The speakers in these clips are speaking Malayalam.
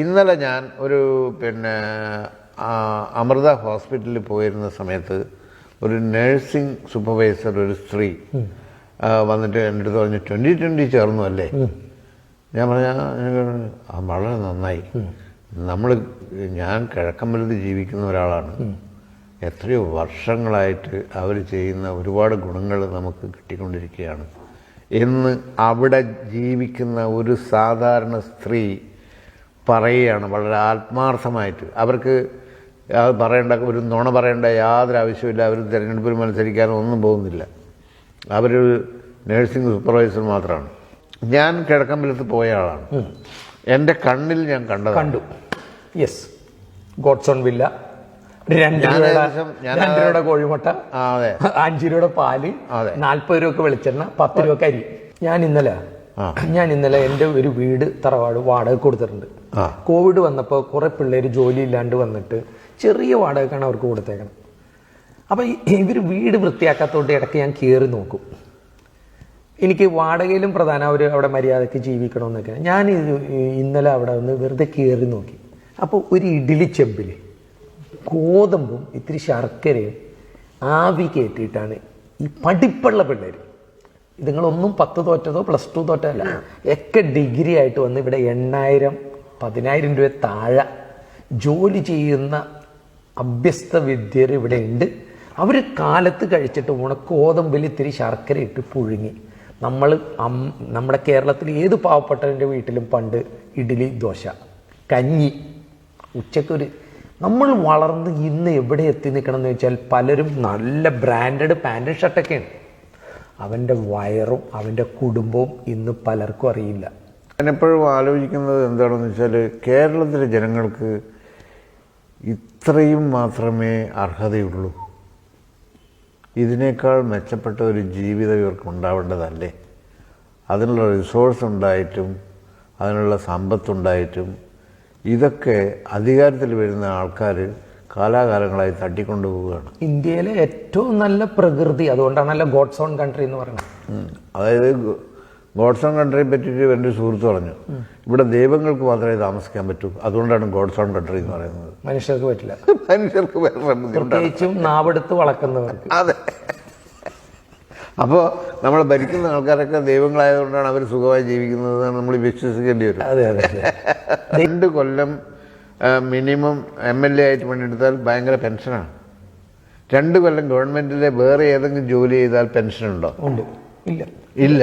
ഇന്നലെ ഞാൻ ഒരു പിന്നെ അമൃത ഹോസ്പിറ്റലിൽ പോയിരുന്ന സമയത്ത് ഒരു നഴ്സിംഗ് സൂപ്പർവൈസർ ഒരു സ്ത്രീ വന്നിട്ട് എന്റെ അടുത്ത് പറഞ്ഞു ട്വന്റി ട്വന്റി ചേർന്നു അല്ലേ? ഞാൻ പറഞ്ഞ വളരെ നന്നായി. നമ്മൾ ഞാൻ കിഴക്കമ്പലത്ത് ജീവിക്കുന്ന ഒരാളാണ്. എത്രയോ വർഷങ്ങളായിട്ട് അവർ ചെയ്യുന്ന ഒരുപാട് ഗുണങ്ങൾ നമുക്ക് കിട്ടിക്കൊണ്ടിരിക്കുകയാണ്. എന്ന് അവിടെ ജീവിക്കുന്ന ഒരു സാധാരണ സ്ത്രീ പറയുകയാണ് വളരെ ആത്മാർത്ഥമായിട്ട്. അവർക്ക് അത് പറയേണ്ട ഒരു നുണ പറയേണ്ട യാതൊരു ആവശ്യമില്ല അവർ തിരഞ്ഞെടുപ്പിൽ മത്സരിക്കാനോ ഒന്നും പോകുന്നില്ല. അവരൊരു നേഴ്സിംഗ് സൂപ്പർവൈസർ മാത്രമാണ്. ഞാൻ കിഴക്കമ്പലത്ത് പോയ ആളാണ്. എന്റെ കണ്ണിൽ ഞാൻ കണ്ടത് കണ്ടു. യെസ് ഗോഡ്സോൺ വില്ല രണ്ട് രൂപയുടെ കോഴിമുട്ട. അതെ. അഞ്ച് രൂപയുടെ പാൽ. അതെ. നാൽപ്പത് രൂപക്ക് വെളിച്ചെണ്ണ. പത്ത് രൂപക്ക് അരി. ഞാൻ ഇന്നലെ ഞാൻ ഇന്നലെ എന്റെ ഒരു വീട് തറവാട് വാടക കൊടുത്തിട്ടുണ്ട്. കോവിഡ് വന്നപ്പോൾ കുറെ പിള്ളേർ ജോലി ഇല്ലാണ്ട് വന്നിട്ട് ചെറിയ വാടകക്കാണ് അവർക്ക് കൊടുത്തേക്കണം. അപ്പോൾ ഇവർ വീട് വൃത്തിയാക്കാത്തോണ്ട് ഇടയ്ക്ക് ഞാൻ കയറി നോക്കും. എനിക്ക് വാടകയിലും പ്രധാന അവർ അവിടെ മര്യാദയ്ക്ക് ജീവിക്കണമെന്നൊക്കെ ഞാൻ ഇന്നലെ അവിടെ ഒന്ന് വെറുതെ കയറി നോക്കി. അപ്പോൾ ഒരു ഇഡ്ഡലി ചെമ്പിൽ ഗോതമ്പും ഇത്തിരി ശർക്കരയും ആവി കയറ്റിയിട്ടാണ് ഈ പഠിപ്പുള്ള പിള്ളേർ ഇതുങ്ങളൊന്നും പത്ത് തോറ്റതോ പ്ലസ് ടു തോറ്റതല്ല. ഒക്കെ ഡിഗ്രി ആയിട്ട് വന്ന് ഇവിടെ എണ്ണായിരം പതിനായിരം രൂപ താഴെ ജോലി ചെയ്യുന്ന അഭ്യസ്ത വിദ്യർ ഇവിടെ ഉണ്ട് അവർ കാലത്ത് കഴിച്ചിട്ട് ഉണക്കോതമ്പിൽ ഇത്തിരി ശർക്കര ഇട്ട് പുഴുങ്ങി. നമ്മൾ നമ്മുടെ കേരളത്തിൽ ഏത് പാവപ്പെട്ടവന്റെ വീട്ടിലും പണ്ട് ഇഡ്ഡലി ദോശ കഞ്ഞി ഉച്ചക്കൊരു നമ്മൾ വളർന്ന് ഇന്ന് എവിടെ എത്തി നിൽക്കണം എന്ന് വെച്ചാൽ പലരും നല്ല ബ്രാൻഡഡ് പാന്റ് ഷർട്ടൊക്കെയാണ്. അവന്റെ വയറും അവന്റെ കുടുംബവും ഇന്ന് പലർക്കും അറിയില്ല. ഞാൻ എപ്പോഴും ആലോചിക്കുന്നത് എന്താണെന്ന് വെച്ചാൽ കേരളത്തിലെ ജനങ്ങൾക്ക് ഇത്രയും മാത്രമേ അർഹതയുള്ളൂ. ഇതിനേക്കാൾ മെച്ചപ്പെട്ട ഒരു ജീവിതം ഇവർക്ക് ഉണ്ടാവേണ്ടതല്ലേ? അതിനുള്ള റിസോഴ്സ് ഉണ്ടായിട്ടും അതിനുള്ള സമ്പത്തുണ്ടായിട്ടും ഇതൊക്കെ അധികാരത്തിൽ വരുന്ന ആൾക്കാർ കാലാകാലങ്ങളായി തട്ടിക്കൊണ്ടു പോവുകയാണ് ഇന്ത്യയിലെ ഏറ്റവും നല്ല പ്രകൃതി അതുകൊണ്ടാണല്ലോ ഗോഡ്സ് ഓൺ കൺട്രി എന്ന് പറയുന്നത്. അതായത് ഗോ- ഗോഡ്സ് ഓൺ കൺട്രിയെ പറ്റിയിട്ട് എന്റെ സുഹൃത്ത് പറഞ്ഞു ഇവിടെ ദൈവങ്ങൾക്ക് മാത്രമേ താമസിക്കാൻ പറ്റൂ. അതുകൊണ്ടാണ് ഗോഡ്സൺ കൺട്രി എന്ന് പറയുന്നത്. മനുഷ്യർക്ക് പറ്റില്ല. മനുഷ്യർക്ക് പ്രത്യേകിച്ചും നാവെടുത്ത് വളക്കുന്നവർക്ക്. അതെ. അപ്പോൾ നമ്മൾ ഭരിക്കുന്ന ആൾക്കാരൊക്കെ ദൈവങ്ങളായതുകൊണ്ടാണ് അവർ സുഖമായി ജീവിക്കുന്നത് നമ്മൾ വിശ്വസിക്കേണ്ടി വരും. അതെ അതെ അതെ. രണ്ട് കൊല്ലം മിനിമം എം എൽ എ ആയിട്ട് പണിയെടുത്താൽ ഭയങ്കര പെൻഷനാണ്. രണ്ട് കൊല്ലം ഗവൺമെന്റിലെ വേറെ ഏതെങ്കിലും ജോലി ചെയ്താൽ പെൻഷനുണ്ടോ? ഉണ്ട്. ഇല്ല. ഇല്ല.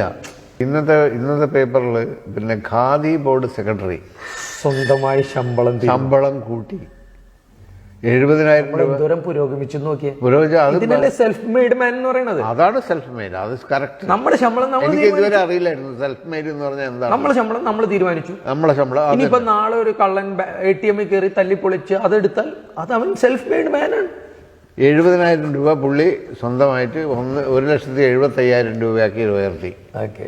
ഇന്നത്തെ ഇന്നത്തെ പേപ്പറിൽ പിന്നെ ഖാദി ബോർഡ് സെക്രട്ടറി സ്വന്തമായി ശമ്പളം. ശമ്പളം കൂട്ടി. എഴുപതിനായിരം നമ്മൾ പുരോഗമിച്ചു നോക്കിയേ. പുരോഗമിച്ച സെൽഫ് മെയ്ഡ് മാൻ എന്ന് പറയുന്നത്? അതാണ് സെൽഫ് മെയ്ഡ് അത് കറക്റ്റ് നമ്മുടെ ശമ്പളം നമ്മൾ എനിക്ക് ഇതുവരെ അറിയില്ലായിരുന്നു സെൽഫ് മെയ്ഡ് എന്ന് പറഞ്ഞാൽ എന്താണ്? നമ്മളെ ശമ്പളം നമ്മൾ തീരുമാനിച്ചു. നമ്മളെ ശമ്പളം ഇനിയിപ്പോ നാളെ ഒരു കള്ളൻ എ ടി എമ്മിൽ കയറി തല്ലിപ്പൊളിച്ച് അതെടുത്താൽ അത് അവൻ സെൽഫ് മെയ്ഡ് മാനാണ് എഴുപതിനായിരം രൂപ പുള്ളി സ്വന്തമായിട്ട് ഒന്ന് ഒരു ലക്ഷത്തി എഴുപത്തി അയ്യായിരം രൂപയാക്കി ഉയർത്തി ഓക്കെ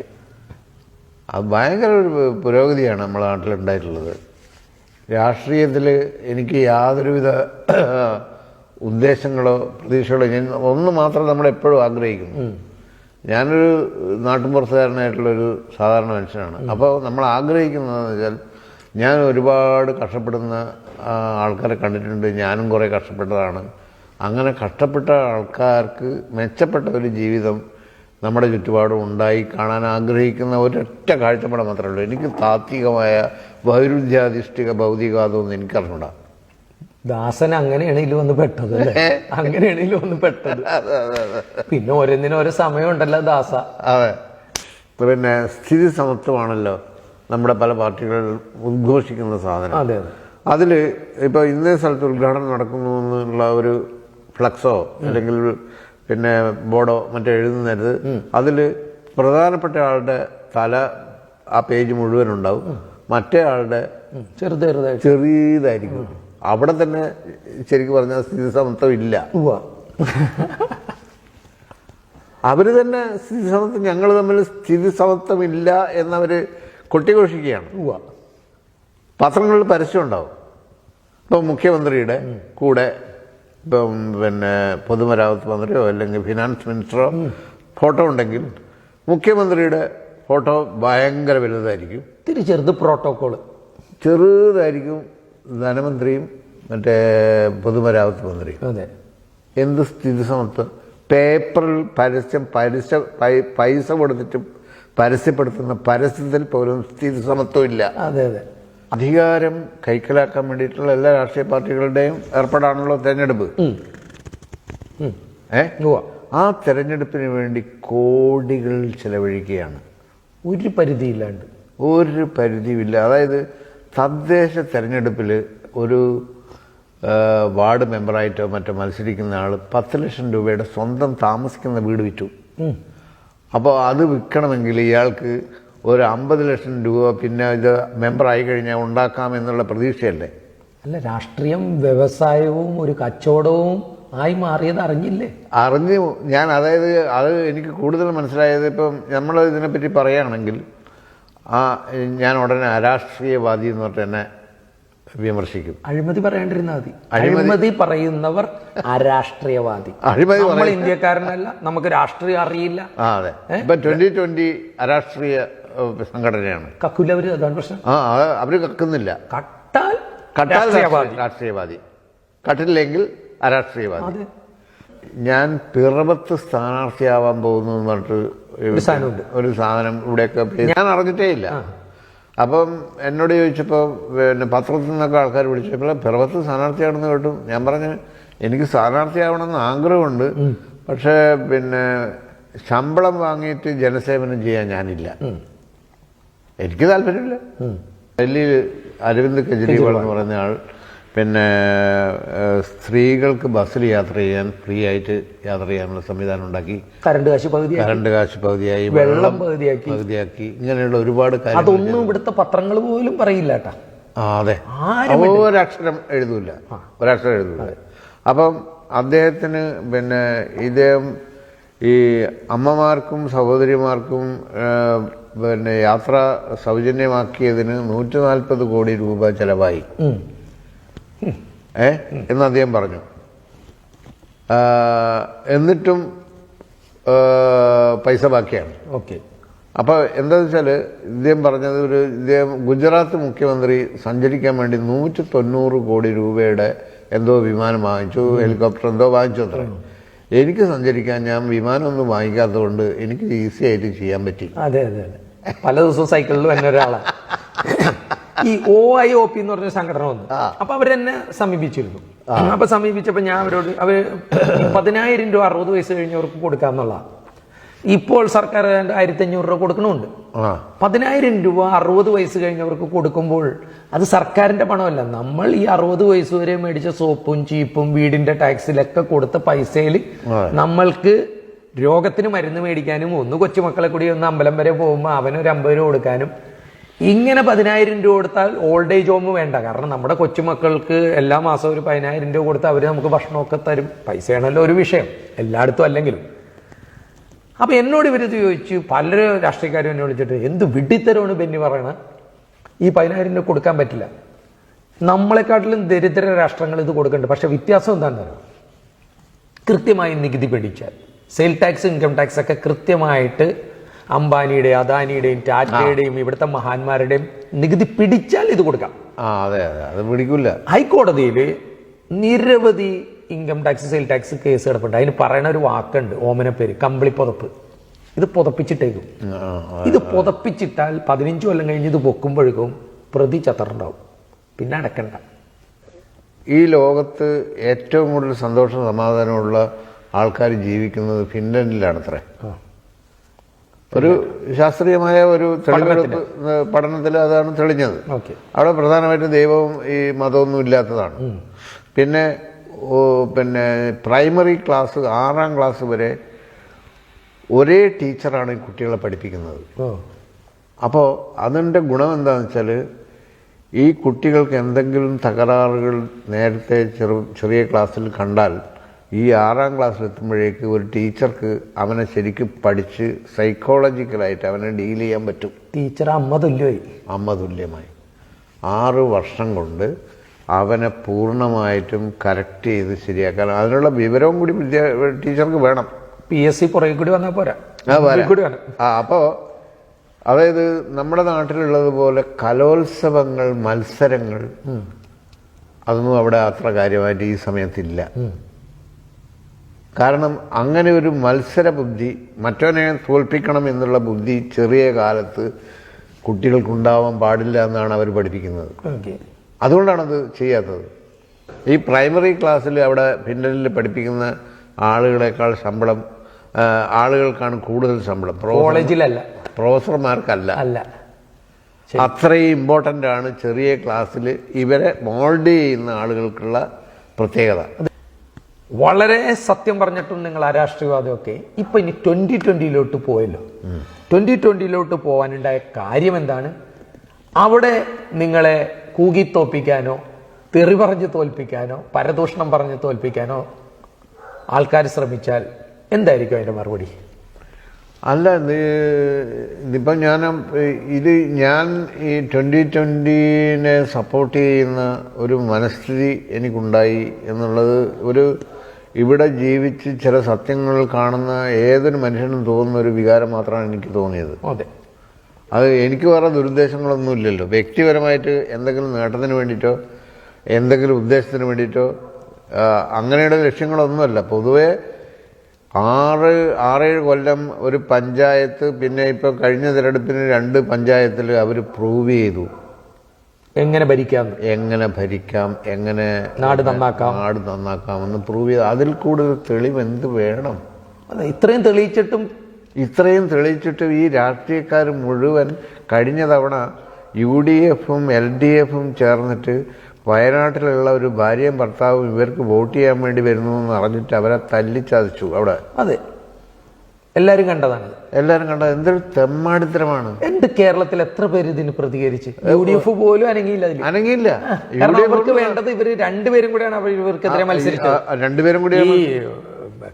അത് ഭയങ്കര ഒരു പുരോഗതിയാണ് നമ്മുടെ നാട്ടിലുണ്ടായിട്ടുള്ളത്. രാഷ്ട്രീയത്തിൽ എനിക്ക് യാതൊരുവിധ ഉദ്ദേശങ്ങളോ പ്രതീക്ഷകളോ ഞാൻ ഒന്ന് മാത്രം നമ്മൾ എപ്പോഴും ആഗ്രഹിക്കുന്നു. ഞാനൊരു നാട്ടുമ്പുറത്തുകാരനായിട്ടുള്ളൊരു സാധാരണ മനുഷ്യനാണ്. അപ്പോൾ നമ്മൾ ആഗ്രഹിക്കുന്നതെന്ന് വെച്ചാൽ ഞാൻ ഒരുപാട് കഷ്ടപ്പെടുന്ന ആൾക്കാരെ കണ്ടിട്ടുണ്ട്. ഞാനും കുറേ കഷ്ടപ്പെട്ടതാണ്. അങ്ങനെ കഷ്ടപ്പെട്ട ആൾക്കാർക്ക് മെച്ചപ്പെട്ട ഒരു ജീവിതം നമ്മുടെ ചുറ്റുപാടും ഉണ്ടായി കാണാൻ ആഗ്രഹിക്കുന്ന ഒരൊറ്റ കാഴ്ചപ്പാട് മാത്രമേ ഉള്ളൂ എനിക്ക് താത്വികമായ വൈരുദ്ധ്യാധിഷ്ഠിക ഭൗതികവാദമൊന്നും എനിക്കറിഞ്ഞൂടാ. ദാസൻ അങ്ങനെയാണ് ഇതിൽ വന്ന് പെട്ടത് അങ്ങനെയാണ് ഇതിൽ വന്ന് പെട്ടത്. പിന്നെ ഓരോന്നിനും ഓരോ സമയമുണ്ടല്ലോ ദാസ. അതെ. പിന്നെ സ്ഥിതി സമത്വമാണല്ലോ നമ്മുടെ പല പാർട്ടികൾ ഉദ്ഘോഷിക്കുന്ന സാധനം. അതെ അതെ. അതിൽ ഇപ്പോൾ ഇന്നേ സ്ഥലത്ത് ഉദ്ഘാടനം നടക്കുന്നു എന്നുള്ള ഒരു ഫ്ലക്സോ അല്ലെങ്കിൽ പിന്നെ ബോർഡോ മറ്റോ എഴുതുന്നരുത്. അതിൽ പ്രധാനപ്പെട്ട ആളുടെ തല ആ പേജ് മുഴുവൻ ഉണ്ടാവും മറ്റേ ആളുടെ ഉം. ചെറുത് ചെറിയതായിരിക്കും. അവിടെ തന്നെ ശരിക്കും പറഞ്ഞാൽ സ്ഥിതി സമത്വം ഇല്ല അവർ അവർ തന്നെ സ്ഥിതി സമത്വം ഞങ്ങൾ തമ്മിൽ സ്ഥിതി സമത്വം ഇല്ല എന്നവർ കൊട്ടിഘോഷിക്കുകയാണ്. പത്രങ്ങളിൽ പരസ്യം ഉണ്ടാവും. ഇപ്പൊ മുഖ്യമന്ത്രിയുടെ കൂടെ ഇപ്പം പിന്നെ പൊതുമരാമത്ത് മന്ത്രിയോ അല്ലെങ്കിൽ ഫിനാൻസ് മിനിസ്റ്ററോ ഫോട്ടോ ഉണ്ടെങ്കിൽ മുഖ്യമന്ത്രിയുടെ ഫോട്ടോ ഭയങ്കര വലുതായിരിക്കും. ഇത്തിരി ചെറുത് പ്രോട്ടോകോൾ ചെറുതായിരിക്കും ധനമന്ത്രിയും മറ്റേ പൊതുമരാമത്ത് മന്ത്രിയും. അതെ. എന്ത് സ്ഥിതി സമത്വം പേപ്പറിൽ പരസ്യം പരസ്യ പൈസ കൊടുത്തിട്ടും പരസ്യപ്പെടുത്തുന്ന പരസ്യത്തിൽ പോലും സ്ഥിതി സമത്വം ഇല്ല. അതെ അതെ. അധികാരം കൈക്കലാക്കാൻ വേണ്ടിയിട്ടുള്ള എല്ലാ രാഷ്ട്രീയ പാർട്ടികളുടെയും ഏർപ്പെടാണല്ലോ തെരഞ്ഞെടുപ്പ്. ഏ? ആ തെരഞ്ഞെടുപ്പിന് വേണ്ടി കോടികൾ ചെലവഴിക്കുകയാണ്. ഒരു പരിധിയില്ലാണ്ട്. ഒരു പരിധിയുമില്ല അതായത് തദ്ദേശ തെരഞ്ഞെടുപ്പിൽ ഒരു വാർഡ് മെമ്പറായിട്ടോ മറ്റോ മത്സരിക്കുന്ന ആൾ പത്ത് ലക്ഷം രൂപയുടെ സ്വന്തം താമസിക്കുന്ന വീട് വിറ്റു. അപ്പോൾ അത് വിൽക്കണമെങ്കിൽ ഇയാൾക്ക് ഒരു അമ്പത് ലക്ഷം രൂപ പിന്നെ ഇത് മെമ്പറായി കഴിഞ്ഞാൽ ഉണ്ടാക്കാം എന്നുള്ള പ്രതീക്ഷയല്ലേ? അല്ല രാഷ്ട്രീയം വ്യവസായവും ഒരു കച്ചവടവും ആയി മാറിയത് അറിഞ്ഞില്ലേ? അറിഞ്ഞ് ഞാൻ അതായത് അത് എനിക്ക് കൂടുതൽ മനസ്സിലായത് ഇപ്പം നമ്മൾ ഇതിനെപ്പറ്റി പറയുകയാണെങ്കിൽ ആ ഞാൻ ഉടനെ അരാഷ്ട്രീയവാദി എന്ന് പറഞ്ഞിട്ട് എന്നെ വിമർശിക്കും. അഴിമതി പറയേണ്ടിരുന്ന മതി. അഴിമതി- അഴിമതി പറയുന്നവർ അരാഷ്ട്രീയവാദി. അഴിമതി നമ്മൾ ഇന്ത്യക്കാരനല്ല നമുക്ക് രാഷ്ട്രീയം അറിയില്ല. ആ അതെ. ഇപ്പൊ ട്വന്റി ട്വന്റി അരാഷ്ട്രീയ സംഘടനയാണ്. കക്കുലവര് അതാണ് പ്രശ്നം. ആ അവർ അവർ കക്കുന്നില്ല. കട്ടാൽ കട്ടാൽ രാഷ്ട്രീയവാദി. കട്ടില്ലെങ്കിൽ അരാഷ്ട്രീയവാദി. ഞാൻ പിറവത്ത് സ്ഥാനാർത്ഥിയാവാൻ പോകുന്നു എന്ന് പറഞ്ഞിട്ട്. ഒരു സാധനം ഇവിടെയൊക്കെ ഞാൻ അറിഞ്ഞിട്ടേ ഇല്ല. അപ്പം എന്നോട് ചോദിച്ചപ്പോൾ പിന്നെ പത്രത്തിൽ നിന്നൊക്കെ ആൾക്കാർ വിളിച്ചപ്പോൾ പിറവത്ത് സ്ഥാനാർത്ഥിയാണെന്ന് കേട്ടു. ഞാൻ പറഞ്ഞു എനിക്ക് സ്ഥാനാർത്ഥിയാവണമെന്ന് ആഗ്രഹമുണ്ട്. പക്ഷേ പിന്നെ ശമ്പളം വാങ്ങിയിട്ട് ജനസേവനം ചെയ്യാൻ ഞാനില്ല. എനിക്ക് താല്പര്യമില്ല. ഡൽഹിയിൽ അരവിന്ദ് കെജ്രിവാൾ എന്ന് പറയുന്ന ആൾ പിന്നെ സ്ത്രീകൾക്ക് ബസ്സിൽ യാത്ര ചെയ്യാൻ ഫ്രീ ആയിട്ട് യാത്ര ചെയ്യാനുള്ള സംവിധാനം ഉണ്ടാക്കി. കറണ്ട് കാശ് പകുതി കറണ്ട് കാശ് പകുതിയായി വെള്ളം പകുതിയാക്കി. പകുതിയാക്കി. ഇങ്ങനെയുള്ള ഒരുപാട് കാര്യങ്ങൾ അതൊന്നും ഇവിടുത്തെ പത്രങ്ങൾ പോലും പറയില്ല കേട്ടാ. ആ അതെ. ഒരക്ഷരം എഴുതൂല. ഒരക്ഷരം എഴുതൂല. അപ്പം അദ്ദേഹത്തിന് പിന്നെ ഇദ്ദേഹം ഈ അമ്മമാർക്കും സഹോദരിമാർക്കും പിന്നെ യാത്ര സൗജന്യമാക്കിയതിന് നൂറ്റി നാൽപ്പത് കോടി രൂപ ചെലവായി. ഏ? എന്ന് അദ്ദേഹം പറഞ്ഞു. എന്നിട്ടും പൈസ ബാക്കിയാണ്. ഓക്കെ. അപ്പോൾ എന്താ വെച്ചാൽ ഇദ്ദേഹം പറഞ്ഞത് ഒരു ഇദ്ദേഹം ഗുജറാത്ത് മുഖ്യമന്ത്രി സഞ്ചരിക്കാൻ വേണ്ടി നൂറ്റി തൊണ്ണൂറ് കോടി രൂപയുടെ എന്തോ വിമാനം വാങ്ങിച്ചു ഹെലികോപ്റ്റർ എന്തോ വാങ്ങിച്ചു അത്ര. എനിക്ക് സഞ്ചരിക്കാൻ ഞാൻ വിമാനം ഒന്നും വാങ്ങിക്കാത്തതുകൊണ്ട് എനിക്ക് ഈസി ആയിട്ട് ചെയ്യാൻ പറ്റി. അതെ അതെ അതെ. പല ദിവസവും സൈക്കിളിൽ വന്ന ഒരാളാണ് ഈ ഒ ഐ ഒ പി എന്ന് പറഞ്ഞ സംഘടന വന്നു. അപ്പൊ അവരെന്നെ സമീപിച്ചിരുന്നു. അപ്പൊ സമീപിച്ചപ്പോ ഞാൻ അവരോട് അവർ ഈ പതിനായിരം രൂപ അറുപത് വയസ്സ് കഴിഞ്ഞവർക്ക് കൊടുക്കാന്നുള്ള ഇപ്പോൾ സർക്കാർ ആയിരത്തി അഞ്ഞൂറ് രൂപ കൊടുക്കണമുണ്ട്. പതിനായിരം രൂപ അറുപത് വയസ്സ് കഴിഞ്ഞവർക്ക് കൊടുക്കുമ്പോൾ അത് സർക്കാരിന്റെ പണമല്ല. നമ്മൾ ഈ അറുപത് വയസ്സ് വരെ മേടിച്ച സോപ്പും ചീപ്പും വീടിന്റെ ടാക്സിലൊക്കെ കൊടുത്ത പൈസയിൽ നമ്മൾക്ക് രോഗത്തിന് മരുന്ന് മേടിക്കാനും ഒന്ന് കൊച്ചുമക്കളെ കൂടി ഒന്ന് അമ്പലം വരെ പോകുമ്പോൾ അവനൊരു അമ്പത് രൂപ കൊടുക്കാനും. ഇങ്ങനെ പതിനായിരം രൂപ കൊടുത്താൽ ഓൾഡ് ഏജ് ഹോം വേണ്ട. കാരണം നമ്മുടെ കൊച്ചുമക്കൾക്ക് എല്ലാ മാസവും ഒരു പതിനായിരം രൂപ കൊടുത്താൽ അവർ നമുക്ക് ഭക്ഷണമൊക്കെ തരും. പൈസയാണല്ലോ ഒരു വിഷയം. എല്ലായിടത്തും അല്ലെങ്കിലും. അപ്പൊ എന്നോട് ഇവർ ചോദിച്ചു. പല രാഷ്ട്രീയക്കാരും എന്നെ വിളിച്ചിട്ട് എന്ത് വിഡിത്തരമാണ് ബെന്നി പറയണത് ഈ പതിനായിരം രൂപ കൊടുക്കാൻ പറ്റില്ല. നമ്മളെക്കാട്ടിലും ദരിദ്ര രാഷ്ട്രങ്ങൾ ഇത് കൊടുക്കുന്നുണ്ട്. പക്ഷേ വ്യത്യാസം എന്താണെന്ന് അറിയാം കൃത്യമായി നികുതി പിടിച്ചാൽ സെയിൽ ടാക്സ് ഇൻകം ടാക്സ് ഒക്കെ കൃത്യമായിട്ട് അംബാനിയുടെ അദാനിയുടെയും ടാറ്റയുടെയും ഇവിടുത്തെ മഹാന്മാരുടെയും നികുതി പിടിച്ചാൽ ഇത് കൊടുക്കാം. ആ അതെ അതെ അത് പിടിക്കില്ല ഹൈക്കോടതിയിൽ നിരവധി income tax sale tax case കിടപ്പുണ്ട്. അതിന് പറയണ ഒരു വാക്കുണ്ട് ഓമന പേര് കമ്പിളി പുതപ്പ്. ഇത് പുതപ്പിച്ചിട്ടേക്കും. ഇത് പുതപ്പിച്ചിട്ടാൽ പതിനഞ്ച് കൊല്ലം കഴിഞ്ഞ് ഇത് പൊക്കുമ്പോഴേക്കും പ്രതി ചത്തറുണ്ടാവും പിന്നെ അടക്കണ്ട. ഈ ലോകത്ത് ഏറ്റവും കൂടുതൽ സന്തോഷ സമാധാനമുള്ള ആൾക്കാർ ജീവിക്കുന്നത് ഫിൻലൻഡിലാണത്രേ. ഒരു ശാസ്ത്രീയമായ ഒരു തെളിവെടുപ്പ് പഠനത്തിൽ അതാണ് തെളിഞ്ഞത്. അവിടെ പ്രധാനമായിട്ടും ദൈവവും ഈ മതമൊന്നും ഇല്ലാത്തതാണ്. പിന്നെ പിന്നെ പ്രൈമറി ക്ലാസ് ആറാം ക്ലാസ് വരെ ഒരേ ടീച്ചറാണ് ഈ കുട്ടികളെ പഠിപ്പിക്കുന്നത്. അപ്പോൾ അതിന്റെ ഗുണം എന്താണെന്ന് വെച്ചാൽ ഈ കുട്ടികൾക്ക് എന്തെങ്കിലും തകരാറുകൾ നേരത്തെ ചെറു ചെറിയ ക്ലാസ്സിൽ കണ്ടാൽ ഈ ആറാം ക്ലാസ്സിലെത്തുമ്പോഴേക്ക് ഒരു ടീച്ചർക്ക് അവനെ ശരിക്കും പഠിച്ച് സൈക്കോളജിക്കലായിട്ട് അവനെ ഡീൽ ചെയ്യാൻ പറ്റും. ടീച്ചർ അമ്മ തുല്യമായി അമ്മ തുല്യമായി ആറ് വർഷം കൊണ്ട് അവനെ പൂർണമായിട്ടും കറക്റ്റ് ചെയ്ത് ശരിയാക്കാൻ അതിനുള്ള വിവരവും കൂടി വിദ്യ ടീച്ചർക്ക് വേണം. പി എസ് സി പുറകെ കൂടി വന്നാൽ പോരാ. കൂടി വേണം ആ അപ്പോൾ അതായത് നമ്മുടെ നാട്ടിലുള്ളതുപോലെ കലോത്സവങ്ങൾ മത്സരങ്ങൾ അതൊന്നും അവിടെ അത്ര കാര്യമായിട്ട് ഈ സമയത്തില്ല. കാരണം അങ്ങനെ ഒരു മത്സര ബുദ്ധി മറ്റവനെ തോൽപ്പിക്കണം എന്നുള്ള ബുദ്ധി ചെറിയ കാലത്ത് കുട്ടികൾക്കുണ്ടാവാൻ പാടില്ല എന്നാണ് അവർ പഠിപ്പിക്കുന്നത്. അതുകൊണ്ടാണത് ചെയ്യാത്തത്. ഈ പ്രൈമറി ക്ലാസ്സിൽ അവിടെ പിന്നലിൽ പഠിപ്പിക്കുന്ന ആളുകളെക്കാൾ ശമ്പളം ആളുകൾക്കാണ് കൂടുതൽ ശമ്പളം. കോളേജിലല്ല. പ്രൊഫസർമാർക്കല്ല. അല്ല. അത്രയും ഇമ്പോർട്ടന്റ് ആണ് ചെറിയ ക്ലാസ്സിൽ ഇവരെ മോൾഡ് ചെയ്യുന്ന ആളുകൾക്കുള്ള പ്രത്യേകത. വളരെ സത്യം പറഞ്ഞിട്ടും നിങ്ങൾ അരാഷ്ട്രീയവാദമൊക്കെ ഇപ്പൊ ഇനി ട്വന്റി ട്വന്റിയിലോട്ട് പോയല്ലോ. ട്വന്റി ട്വന്റിയിലോട്ട് പോകാനുണ്ടായ കാര്യം എന്താണ് അവിടെ നിങ്ങളെ കൂകി തോൽപ്പിക്കാനോ തെറി പറഞ്ഞ് തോൽപ്പിക്കാനോ പരദൂഷണം പറഞ്ഞ് തോൽപ്പിക്കാനോ ആൾക്കാർ ശ്രമിച്ചാൽ എന്തായിരിക്കും അതിന്റെ മറുപടി? അല്ല ഇതിപ്പം ഞാൻ ഇത് ഞാൻ ഈ ട്വന്റി ട്വന്റീനെ സപ്പോർട്ട് ചെയ്യുന്ന ഒരു മനസ്ഥിതി എനിക്കുണ്ടായി എന്നുള്ളത് ഒരു ഇവിടെ ജീവിച്ച് ചില സത്യങ്ങൾ കാണുന്ന ഏതൊരു മനുഷ്യനും തോന്നുന്ന ഒരു വികാരം മാത്രമാണ് എനിക്ക് തോന്നിയത്. അതെ. അത് എനിക്ക് വേറെ ദുരുദ്ദേശങ്ങളൊന്നും ഇല്ലല്ലോ. വ്യക്തിപരമായിട്ട് എന്തെങ്കിലും നേട്ടത്തിന് വേണ്ടിയിട്ടോ എന്തെങ്കിലും ഉദ്ദേശത്തിന് വേണ്ടിയിട്ടോ അങ്ങനെയുള്ള ലക്ഷ്യങ്ങളൊന്നുമല്ല. പൊതുവെ ആറ് ആറേഴ് കൊല്ലം ഒരു പഞ്ചായത്ത് പിന്നെ ഇപ്പോൾ കഴിഞ്ഞ തിരഞ്ഞെടുപ്പിന് രണ്ട് പഞ്ചായത്തിൽ അവർ പ്രൂവ് ചെയ്തു. എങ്ങനെ ഭരിക്കാം? എങ്ങനെ ഭരിക്കാം? എങ്ങനെ നാട് നന്നാക്കാം. നാട് നന്നാക്കാം എന്ന് പ്രൂവ് ചെയ്ത് അതിൽ കൂടുതൽ തെളിവ് എന്ത് വേണം? ഇത്രയും തെളിയിച്ചിട്ടും ഇത്രയും തെളിയിച്ചിട്ടും ഈ രാഷ്ട്രീയക്കാർ മുഴുവൻ കഴിഞ്ഞ തവണ യു ഡി എഫും എൽ ഡി എഫും ചേർന്നിട്ട് വയനാട്ടിലുള്ള ഒരു ഭാര്യയും ഭർത്താവും ഇവർക്ക് വോട്ട് ചെയ്യാൻ വേണ്ടി വരുന്നു എന്ന് അറിഞ്ഞിട്ട് അവരെ തല്ലിച്ചതച്ചു അവിടെ. അതെ. എല്ലാരും കണ്ടതാണ്. എല്ലാരും കണ്ടത് എന്തൊരു തെമ്മാടിത്തരമാണ്. എന്ത് കേരളത്തിൽ എത്ര പേര് ഇതിന് പ്രതികരിച്ച്? യു ഡി എഫ് പോലും അനങ്ങിയില്ല അതിൽ അനങ്ങിയില്ല. കാരണം അവർക്ക് വേണ്ടത് ഇവർ രണ്ടുപേരും കൂടെയാണ് അവർ ഇവർക്കെതിരെ മത്സരിച്ചത്. രണ്ടുപേരും കൂടി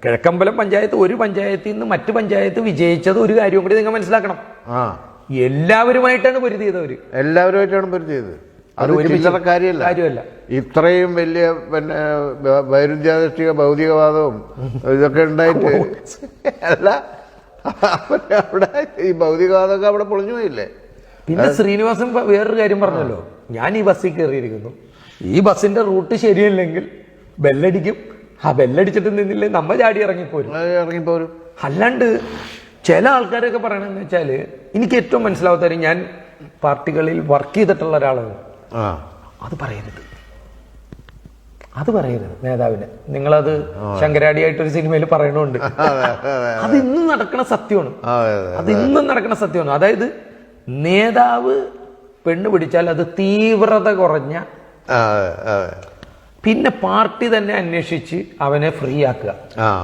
കിഴക്കമ്പലം പഞ്ചായത്ത് ഒരു പഞ്ചായത്തിൽ നിന്ന് മറ്റു പഞ്ചായത്ത് വിജയിച്ചത് ഒരു കാര്യവും കൂടി നിങ്ങൾ മനസ്സിലാക്കണം. ആ. എല്ലാവരുമായിട്ടാണ് പൊരുതിയത് അവർ. എല്ലാവരുമായിട്ടാണ് പരിചയത് അത് ചില്ലറ കാര്യമല്ല. കാര്യമല്ല. ഇത്രയും വലിയ പിന്നെ വൈരുദ്ധ്യാധിഷ്ഠിക ഭൗതികവാദവും ഇതൊക്കെ ഉണ്ടായിട്ട് അല്ല അവിടെ ഈ ഭൗതികവാദമൊക്കെ അവിടെ പൊളിഞ്ഞു പോയില്ലേ? പിന്നെ ശ്രീനിവാസൻ വേറൊരു കാര്യം പറഞ്ഞല്ലോ. ഞാൻ ഈ ബസ്സിൽ കയറിയിരിക്കുന്നു. ഈ ബസ്സിന്റെ റൂട്ട് ശരിയല്ലെങ്കിൽ ബെല്ലടിക്കും. ആ ബെല്ലടിച്ചിട്ട് നിന്നില്ലേ നമ്മ ചാടി ഇറങ്ങിപ്പോരും. ഇറങ്ങിപ്പോരും. അല്ലാണ്ട് ചില ആൾക്കാരൊക്കെ പറയണെന്ന് വെച്ചാൽ എനിക്ക് ഏറ്റവും മനസ്സിലാവാത്ത ഞാൻ പാർട്ടികളിൽ വർക്ക് ചെയ്തിട്ടുള്ള ഒരാളാണ്. അത് പറയരുത്. അത് പറയരുത് നേതാവിനെ. നിങ്ങളത് ശങ്കരാടിയായിട്ടൊരു സിനിമയിൽ പറയണുണ്ട്. അതെ ഇന്നും നടക്കണ സത്യമാണ്. അതെ ഇന്നും നടക്കണ സത്യമാണ്. അതായത് നേതാവ് പെണ്ണ് പിടിച്ചാൽ അത് തീവ്രത കുറഞ്ഞ പിന്നെ പാർട്ടി തന്നെ അന്വേഷിച്ച് അവനെ ഫ്രീ ആക്കുക.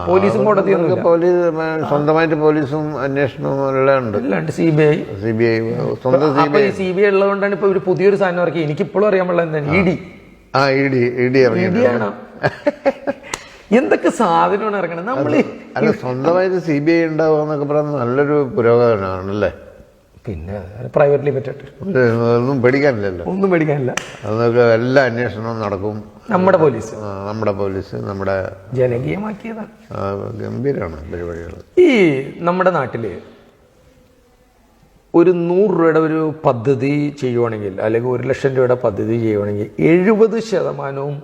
പോലീസും കോടതിയൊന്നും പോലീസ് സ്വന്തമായിട്ട് പോലീസും അന്വേഷണവും എല്ലാം C B I C B I സ്വന്തം C B I C B I ഉള്ളതുകൊണ്ടാണ് ഇപ്പൊ ഒരു പുതിയൊരു സാധനം ഇറക്കി. എനിക്കിപ്പോഴും അറിയാൻ പാടില്ല എന്താണ് ഇ ഡി. ആ ഇ ഡി ഇ ഡി എന്തൊക്കെ സാധനമാണ് ഇറങ്ങണത്? നമ്മൾ അല്ല സ്വന്തമായിട്ട് സി ബി ഐ ഉണ്ടാവുക എന്നൊക്കെ പറയുന്നത് നല്ലൊരു പുരോഗമനമാണല്ലേ? പിന്നെ പ്രൈവറ്റ് ലിമിറ്റഡ് ഒന്നും പേടിക്കാനില്ലല്ലോ. ഒന്നും പേടിക്കാനില്ല. അതൊക്കെ എല്ലാ അന്വേഷണവും നടക്കും. നമ്മുടെ പോലീസ്. നമ്മുടെ പോലീസ് നമ്മുടെ ജനകീയമാക്കിയതാണ്. ഗംഭീരമാണ് പരിപാടികൾ. ഈ നമ്മുടെ നാട്ടിൽ ഒരു നൂറ് രൂപയുടെ ഒരു പദ്ധതി ചെയ്യുവാണെങ്കിൽ അല്ലെങ്കിൽ ഒരു ലക്ഷം രൂപയുടെ പദ്ധതി ചെയ്യുവാണെങ്കിൽ എഴുപത് ശതമാനവും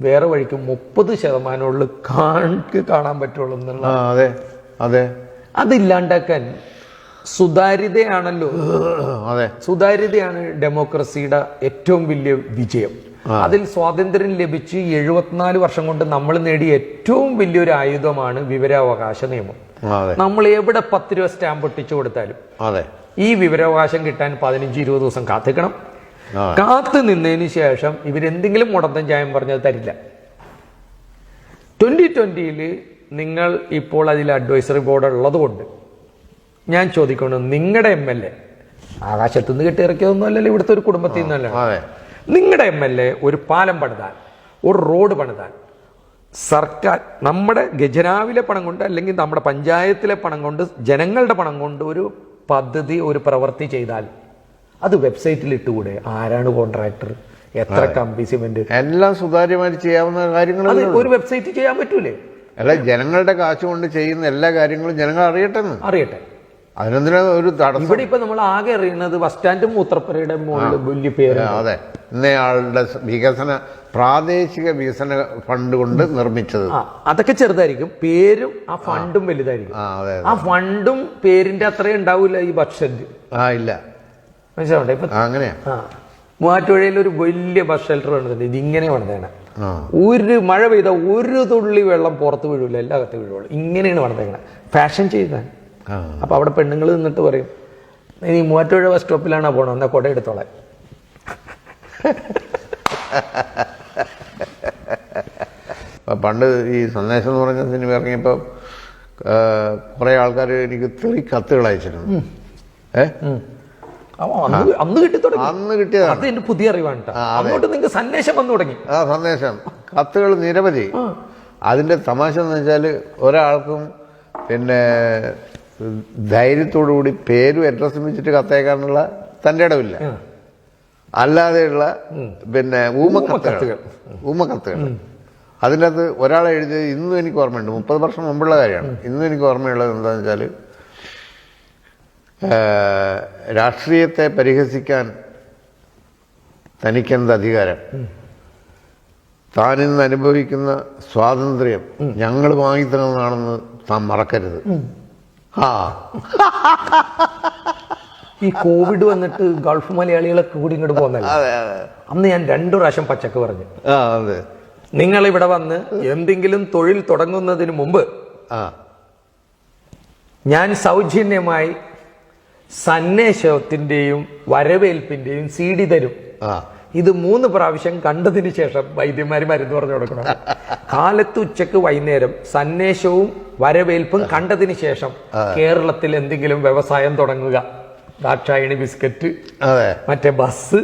വേറെ വഴിക്ക് മുപ്പത് ശതമാനമുള്ള കാണിക്ക് കാണാൻ പറ്റുള്ളൂ എന്നുള്ള അതെ അതെ. അതില്ലാണ്ടാക്കാൻ സുതാര്യതയാണല്ലോ. അതെ. സുതാര്യതയാണ് ഡെമോക്രസിയുടെ ഏറ്റവും വലിയ വിജയം. അതിൽ സ്വാതന്ത്ര്യം ലഭിച്ച് എഴുപത്തിനാല് വർഷം കൊണ്ട് നമ്മൾ നേടിയ ഏറ്റവും വലിയൊരു ആയുധമാണ് വിവരാവകാശ നിയമം. നമ്മൾ എവിടെ പത്ത് രൂപ സ്റ്റാമ്പ് ഒട്ടിച്ചു കൊടുത്താലും അതെ. ഈ വിവരാവകാശം കിട്ടാൻ പതിനഞ്ച് ഇരുപത് ദിവസം കാത്തിക്കണം. കാത്തു നിന്നതിന് ശേഷം ഇവരെന്തെങ്കിലും മുടന്തം ചായം പറഞ്ഞത് തരില്ല. ട്വന്റി ട്വന്റിയിൽ നിങ്ങൾ ഇപ്പോൾ അതിൽ അഡ്വൈസറി ബോർഡ് ഉള്ളതുകൊണ്ട് ഞാൻ ചോദിക്കുന്നു നിങ്ങളുടെ എം എൽ എ ആകാശത്തുനിന്ന് കെട്ടിയിറക്കിയതൊന്നും അല്ലല്ലോ ഇവിടുത്തെ ഒരു കുടുംബത്തിൽ നിന്നല്ല നിങ്ങളുടെ എം എൽ എ ഒരു പാലം പണിതാൽ ഒരു റോഡ് പണിതാൽ സർക്കാർ നമ്മുടെ ഖജനാവിലെ പണം കൊണ്ട് അല്ലെങ്കിൽ നമ്മുടെ പഞ്ചായത്തിലെ പണം കൊണ്ട് ജനങ്ങളുടെ പണം കൊണ്ട് ഒരു പദ്ധതി ഒരു പ്രവൃത്തി ചെയ്താൽ അത് വെബ്സൈറ്റിൽ ഇട്ടുകൂടെ? ആരാണ് കോൺട്രാക്ടർ? എത്ര കമ്പി സിമെന്റ്? എല്ലാം സുതാര്യമായിട്ട് ചെയ്യാവുന്ന കാര്യങ്ങൾ ഒരു വെബ്സൈറ്റ് ചെയ്യാൻ പറ്റൂലേ? അല്ല ജനങ്ങളുടെ കാശ് കൊണ്ട് ചെയ്യുന്ന എല്ലാ കാര്യങ്ങളും ജനങ്ങൾ അറിയട്ടെ അറിയട്ടെ. അതിനെന്തിനാ ഒരു തടസ്സം? ഇവിടെ ഇപ്പൊ നമ്മൾ ആകെ അറിയുന്നത് ബസ് സ്റ്റാൻഡ് മൂത്രപ്പുരയുടെ മുകളിൽ വലിയ പേര്. അതെ. ഇന്നയാളുടെ വികസന പ്രാദേശിക വികസന ഫണ്ട് കൊണ്ട് നിർമ്മിച്ചത്. അതൊക്കെ ചെറുതായിരിക്കും. പേരും ആ ഫണ്ടും വലുതായിരിക്കും. ആ ഫണ്ടും പേരിന്റെ അത്രയും ഉണ്ടാവില്ല ഈ ബസ് ആ ഇല്ല. മനസ്സിലാവണ്ടേ? ഇപ്പൊ അങ്ങനെയാ. മൂവാറ്റുപുഴയിൽ ഒരു വലിയ ബസ് ഷെൽട്ടർ വേണ്ടതുണ്ട് ഇതിങ്ങനെ ഇങ്ങനെ വേണ്ടതാണ് ഒരു മഴ പെയ്ത ഒരു തുള്ളി വെള്ളം പുറത്ത് വീഴില്ല എല്ലാ കത്ത് വീഴുള്ളൂ. ഇങ്ങനെയാണ് വേണ്ടതേക്കണേ ഫാഷൻ ചെയ്താൽ ആ. അപ്പൊ അവിടെ പെണ്ണുങ്ങൾ നിന്നിട്ട് പറയും നീ മൂവാറ്റുപുഴ ബസ് സ്റ്റോപ്പിലാണോ പോണോ? എന്നാ കൊട എടുത്തോളെ അപ്പൊ പണ്ട് ഈ സന്ദേശം എന്ന് പറഞ്ഞ സിനിമ ഇറങ്ങിയപ്പോൾ കുറേ ആൾക്കാർ എനിക്ക് തെറി കത്തുകൾ അയച്ചിരുന്നു. ഏ? അന്ന് അന്ന് കിട്ടി തുടങ്ങി. അന്ന് കിട്ടിയതാണ്. അത് എന്റെ പുതിയ അറിവാണ് അങ്ങോട്ട് നിങ്ങൾക്ക് സന്ദേശം വന്നു തുടങ്ങി. ആ സന്ദേശം. കത്തുകൾ നിരവധി. അതിന്റെ തമാശ എന്ന് വെച്ചാൽ ഒരാൾക്കും പിന്നെ ധൈര്യത്തോടുകൂടി പേരും അഡ്രസ്സും വെച്ചിട്ട് കത്തയക്കാനുള്ള തന്റെ ഇടവില്ല. അല്ലാതെയുള്ള പിന്നെ ഊമക്കത്തുകൾ. ഊമക്കത്തുകൾ. അതിന്റെ അകത്ത് ഒരാളെ എഴുതിയത് ഇന്നും എനിക്ക് ഓർമ്മയുണ്ട്. മുപ്പത് വർഷം മുമ്പുള്ള കാര്യമാണ്. ഇന്നും എനിക്ക് ഓർമ്മയുള്ളത് എന്താണെന്ന് വെച്ചാൽ രാഷ്ട്രീയത്തെ പരിഹസിക്കാൻ തനിക്കെന്ത് അധികാരം? താനിന്ന് അനുഭവിക്കുന്ന സ്വാതന്ത്ര്യം ഞങ്ങൾ വാങ്ങിത്തരുന്നതാണെന്ന് താൻ മറക്കരുത്. ആ. ഈ കോവിഡ് വന്നിട്ട് ഗൾഫ് മലയാളികളൊക്കെ കൂടി ഇങ്ങോട്ട് പോകുന്നല്ല? അന്ന് ഞാൻ രണ്ടു പ്രാവശ്യം പച്ചക്ക് പറഞ്ഞു. നിങ്ങൾ ഇവിടെ വന്ന് എന്തെങ്കിലും തൊഴിൽ തുടങ്ങുന്നതിന് മുമ്പ് ഞാൻ സൗജന്യമായി സന്ദേശത്തിന്റെയും വരവേൽപ്പിന്റെയും സീഡി ഡി തരും. ഇത് മൂന്ന് പ്രാവശ്യം കണ്ടതിന് ശേഷം വൈദ്യന്മാർ മരുന്ന് പറഞ്ഞു കൊടുക്കണം. കാലത്ത് ഉച്ചയ്ക്ക് വൈകുന്നേരം സന്ദേശവും വരവേൽപ്പും കണ്ടതിന് ശേഷം കേരളത്തിൽ എന്തെങ്കിലും വ്യവസായം തുടങ്ങുക. ദാക്ഷായണി ബിസ്ക്കറ്റ് അതെ. മറ്റേ ബസ്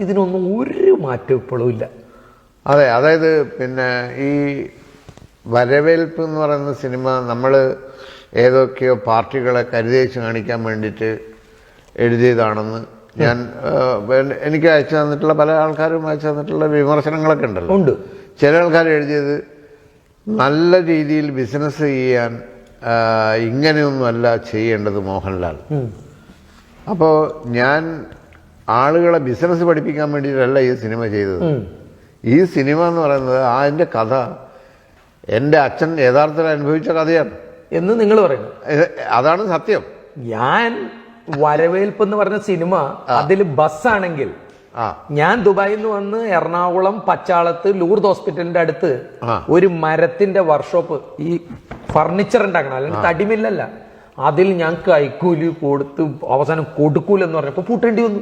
ഇതിനൊന്നും ഒരു മാറ്റം ഇപ്പോഴും ഇല്ല. അതെ അതായത് പിന്നെ ഈ വരവേൽപ്പ് എന്ന് പറയുന്ന സിനിമ നമ്മൾ ഏതൊക്കെയോ പാർട്ടികളെ കരുതേച്ച് കാണിക്കാൻ വേണ്ടിയിട്ട് എഴുതിയതാണെന്ന് ഞാൻ എനിക്ക് അയച്ചു തന്നിട്ടുള്ള പല ആൾക്കാരും അയച്ചു തന്നിട്ടുള്ള വിമർശനങ്ങളൊക്കെ ഉണ്ടല്ലോ. ഉണ്ട്. ചില ആൾക്കാർ എഴുതിയത് നല്ല രീതിയിൽ ബിസിനസ് ചെയ്യാൻ ഇങ്ങനെയൊന്നുമല്ല ചെയ്യേണ്ടത് മോഹൻലാൽ. അപ്പോൾ ഞാൻ ആളുകളെ ബിസിനസ് പഠിപ്പിക്കാൻ വേണ്ടിയിട്ടല്ല ഈ സിനിമ ചെയ്തത്. ഈ സിനിമ എന്ന് പറയുന്നത് ആ എന്റെ കഥ എന്റെ അച്ഛൻ യഥാർത്ഥത്തിൽ അനുഭവിച്ച കഥയാണ്. എന്ന് നിങ്ങൾ പറയുന്നു. അതാണ് സത്യം. ഞാൻ വരവേൽപ്പ് എന്ന് പറഞ്ഞ സിനിമ അതിൽ ബസ്സാണെങ്കിൽ ഞാൻ ദുബായിൽ നിന്ന് വന്ന് എറണാകുളം പച്ചാളത്ത് ലൂർദ് ഹോസ്പിറ്റലിന്റെ അടുത്ത് ഒരു മരത്തിന്റെ വർക്ക്ഷോപ്പ് ഈ ഫർണിച്ചർ ഉണ്ടാക്കണം. അല്ലെങ്കിൽ തടിമില്ലല്ല. അതിൽ ഞാൻ കൈക്കൂലി കൊടുത്ത് അവസാനം കൊടുക്കൂലെന്ന് പറഞ്ഞപ്പോ പൂട്ടേണ്ടി വന്നു.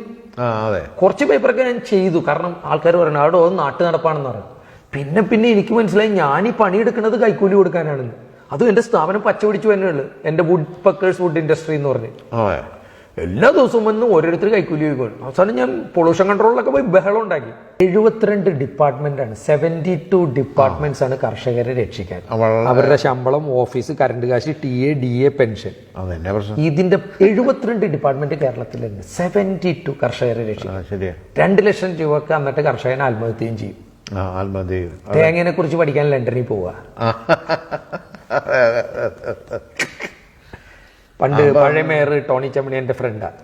കുറച്ച് പേപ്പറൊക്കെ ഞാൻ ചെയ്തു. കാരണം ആൾക്കാർ പറയണം അവിടെ ഒന്ന് നാട്ടു നടപ്പാണെന്ന് പറഞ്ഞു. പിന്നെ പിന്നെ എനിക്ക് മനസ്സിലായി ഞാൻ ഈ പണിയെടുക്കുന്നത് കൈക്കൂലി കൊടുക്കാനാണെന്ന്. അതും എന്റെ സ്ഥാപനം പച്ചപിടിച്ചു തന്നെയുള്ളു. എന്റെ വുഡ് പക്കേഴ്സ് വുഡ് ഇൻഡസ്ട്രി എന്ന് പറഞ്ഞ്. എല്ലാ ദിവസവും വന്ന് ഓരോരുത്തർ കൈക്കൂലി ചോദിക്കും. അവസാനം ഞാൻ പൊള്യൂഷൻ കൺട്രോളിലൊക്കെ പോയി ബഹളം ഉണ്ടാക്കി. എഴുപത്തിരണ്ട് ഡിപ്പാർട്ട്മെന്റ് ആണ്. സെവന്റി ടു ഡിപ്പാർട്ട്മെന്റ്സ് ആണ് കർഷകരെ രക്ഷിക്കാൻ. അവരുടെ ശമ്പളം ഓഫീസ് കറണ്ട് കാശ് T A D A pension. ഇതിന്റെ എഴുപത്തിരണ്ട് ഡിപ്പാർട്ട്മെന്റ് കേരളത്തിലുണ്ട്. സെവന്റി ടു കർഷകരെ രക്ഷിക്കാൻ. രണ്ട് ലക്ഷം രൂപക്ക് എന്നിട്ട് കർഷകൻ ആത്മഹത്യയും ചെയ്യും. തേങ്ങയെ കുറിച്ച് പഠിക്കാൻ ലണ്ടനിൽ പോവുക പണ്ട് പഴയ മേയർ ടോണി ചമ്മണി എന്റെ ഫ്രണ്ടാണ്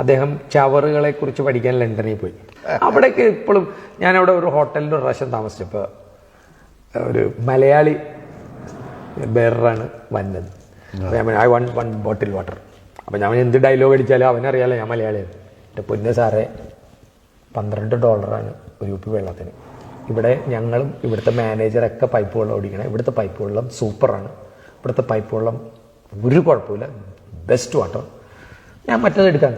അദ്ദേഹം ചവറുകളെ കുറിച്ച് പഠിക്കാൻ ലണ്ടനിൽ പോയി. അവിടേക്ക് ഇപ്പോഴും ഞാൻ അവിടെ ഒരു ഹോട്ടലിൽ ഒരു പ്രാവശ്യം താമസിച്ചപ്പോൾ ഒരു മലയാളി ബെയറാണ് വന്നത്. I one one bottle water അപ്പോൾ ഞാൻ എന്ത് ഡയലോഗ് അടിച്ചാലും അവനറിയാലോ ഞാൻ മലയാളിയാണ്. എന്റെ പൊന്ന സാറേ പന്ത്രണ്ട് ഡോളറാണ് ഒരു കുപ്പി വെള്ളത്തിന്. ഇവിടെ ഞങ്ങളും ഇവിടുത്തെ മാനേജറൊക്കെ പൈപ്പ് വെള്ളം ഓടിക്കണം. ഇവിടുത്തെ പൈപ്പ് വെള്ളം സൂപ്പറാണ് ഇവിടുത്തെ പൈപ്പ് വെള്ളം ഒരു കുഴപ്പമില്ല. ബെസ്റ്റ് വാട്ടർ ഞാൻ മറ്റേത് എടുക്കാൻ.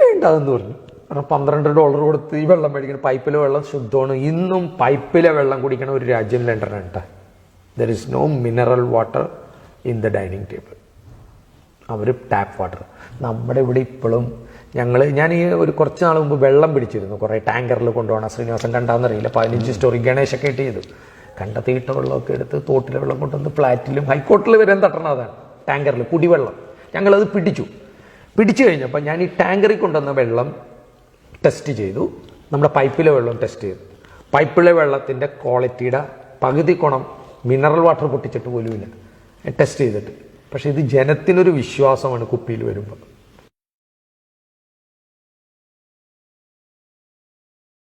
വേണ്ടതെന്ന് പറഞ്ഞു. കാരണം പന്ത്രണ്ട് ഡോളർ കൊടുത്ത് ഈ വെള്ളം മേടിക്കണം പൈപ്പിലെ വെള്ളം ശുദ്ധമാണ്. ഇന്നും പൈപ്പിലെ വെള്ളം കുടിക്കണ ഒരു രാജ്യം ലണ്ടനാണ് കേട്ടോ there is no mineral water in the dining table our tap water നമ്മുടെ ഇവിടെ ഇപ്പോഴും ഞങ്ങൾ ഞാൻ ഈ ഒരു കുറച്ച് നാൾ മുമ്പ് വെള്ളം പിടിച്ചിരുന്നു. കുറേ ടാങ്കറിൽ കൊണ്ടുപോകണം. ശ്രീനിവാസൻ കണ്ടാന്നറിയില്ല പതിനഞ്ച് സ്റ്റോറി ഗണേശൊക്കെ ഇട്ട് ചെയ്തു കണ്ടെത്തിയിട്ട വെള്ളമൊക്കെ എടുത്ത് തോട്ടിലെ വെള്ളം കൊണ്ടുവന്ന് ഫ്ലാറ്റിലും ഹൈക്കോർട്ടിൽ വരെ തട്ടണം അതാണ് ടാങ്കറിൽ കുടിവെള്ളം. ഞങ്ങളത് പിടിച്ചു. പിടിച്ചു കഴിഞ്ഞപ്പോൾ ഞാൻ ഈ ടാങ്കറിൽ കൊണ്ടുവന്ന വെള്ളം ടെസ്റ്റ് ചെയ്തു. നമ്മുടെ പൈപ്പിലെ വെള്ളം ടെസ്റ്റ് ചെയ്തു. പൈപ്പിലെ വെള്ളത്തിന്റെ ക്വാളിറ്റിയുടെ പകുതി കുണം മിനറൽ വാട്ടർ പൊട്ടിച്ചിട്ട് പോലുമില്ല ടെസ്റ്റ് ചെയ്തിട്ട്. പക്ഷേ ഇത് ജനത്തിനൊരു വിശ്വാസമാണ് കുപ്പിയിൽ വരുമ്പോൾ.